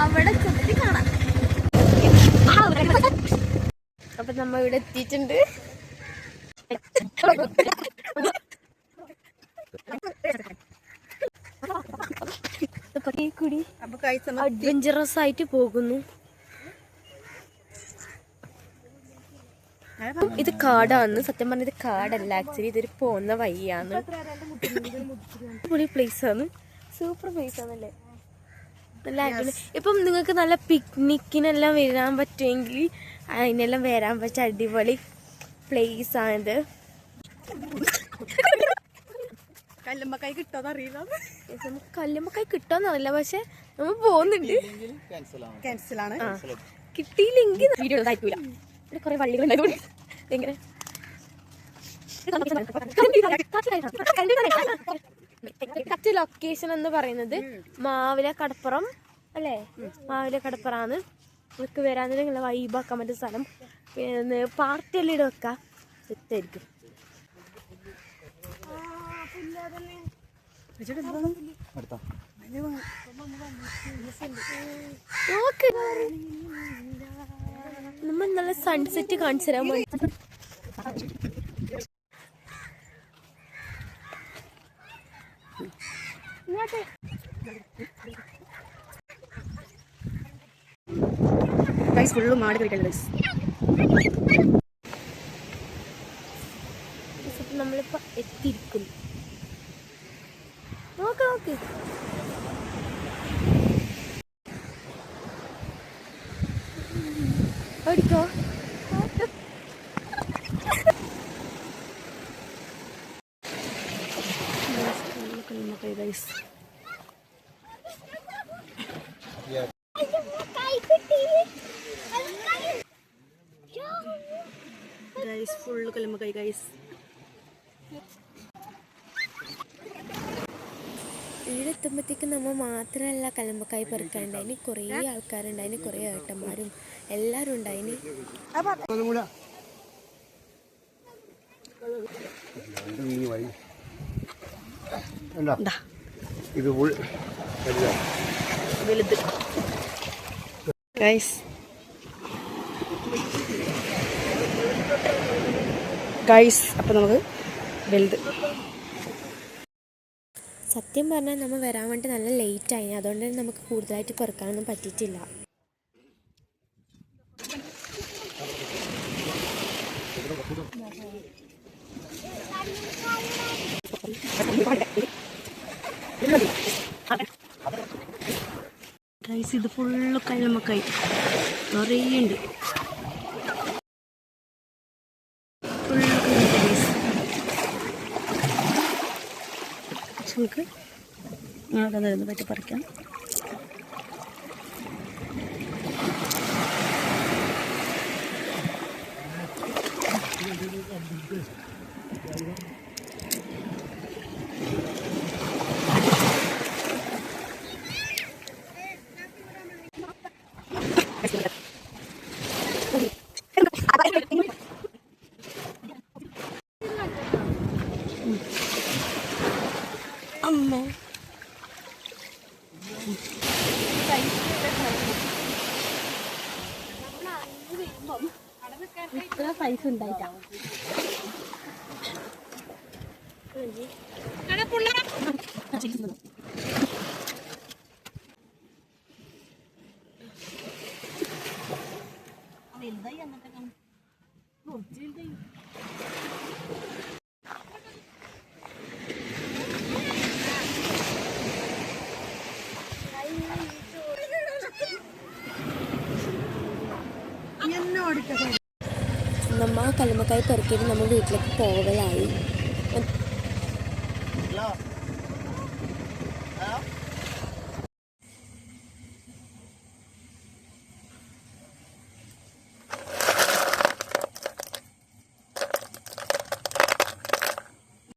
അവിടെ കുതിരി കാണാം. അപ്പൊ നമ്മ ഇവിടെ എത്തിയിട്ടുണ്ട്. അഡ്വഞ്ചറസ് ആയിട്ട് പോകുന്നു. ഇത് കാടാന്ന് സത്യം പറഞ്ഞ ഇത് കാടല്ല. ആക്ച്വലി ഇതൊരു പോകുന്ന വഴിയാണ്. പൊളി പ്ലേസ് ആണ്. സൂപ്പർ പ്ലേസ് ആണല്ലേ? നല്ല അടിപൊളി. ഇപ്പം നിങ്ങൾക്ക് നല്ല പിക്നിക്കിനെല്ലാം വരാൻ പറ്റുമെങ്കിൽ അതിനെല്ലാം വരാൻ പറ്റിയ അടിപൊളി പ്ലേസ് ആണിത്. കല്ലുമ്മ കൈ കിട്ടോന്ന് അറിയില്ല നമുക്ക് കല്ലുമ്മക്കായി കിട്ടുമെന്നറിയില്ല പക്ഷെ നമ്മൾ പോകുന്നുണ്ട്. ക്യാൻസൽ ആണ്. കിട്ടിയില്ലെങ്കിൽ വീഡിയോ ഇതായിരിക്കൂല ഇവിടെ കുറെ വള്ളികൾ ഉണ്ടായതുകൊണ്ട് എങ്ങനെ? ലൊക്കേഷൻ എന്ന് പറയുന്നത് മാവില കടപ്പുറം അല്ലേ? മാവില കടപ്പുറാന്ന് നിങ്ങൾക്ക് വരാൻ നിങ്ങളെ വൈബാക്കാൻ പറ്റുന്ന സ്ഥലം. പിന്നെ പാർട്ടി എല്ലാം ഇവിടെ വെക്കാം. സെറ്റായിരിക്കും നമ്മൾ നല്ല സൺസെറ്റ് കാണിച്ചു തരാൻ ഇങ്ങോട്ട് ഗൈസ് ഫുള്ള് മാടി കഴിക്കല്ലേ ഗൈസ് നമ്മളിപ്പോ എത്തിയിരിക്കുന്നു. നോക്ക് നോക്ക്. ഗൈസ് ഗൈസ് ഫുള്ള് കല്ലുമ്മ കൈ ഗൈസ് ഇവിടെ എത്തുമ്പോഴത്തേക്കും നമ്മൾ മാത്രമല്ല കലമ്പക്കായി പെറുക്കാണ്ടായിന് കുറേ ആൾക്കാരുണ്ടായിന് കുറേ ഏട്ടന്മാരും എല്ലാവരും ഉണ്ടായിന്. എന്താ? ഇത് വലുത്. ഗൈസ് ഗൈസ് അപ്പോൾ നമുക്ക് വലുത്. സത്യം പറഞ്ഞാൽ നമ്മൾ വരാൻ വേണ്ടി നല്ല ലേറ്റ് ആയി. അതുകൊണ്ട് തന്നെ നമുക്ക് കൂടുതലായിട്ട് പെറുക്കാനൊന്നും പറ്റിയിട്ടില്ല. ഗൈസ് ഇത് ഫുള്ള് കൈമക്കായി. നിറയുണ്ട് നമുക്ക് ഞങ്ങൾക്ക് പറ്റി പറിക്കാം. അമ്മ. ഇത്ര സൈസ് ഉണ്ടായിട്ടാ. നമ്മ കല്ലുമ്മക്കായി പെറുക്കിയിട്ട് നമ്മൾ വീട്ടിലേക്ക് പോവലായി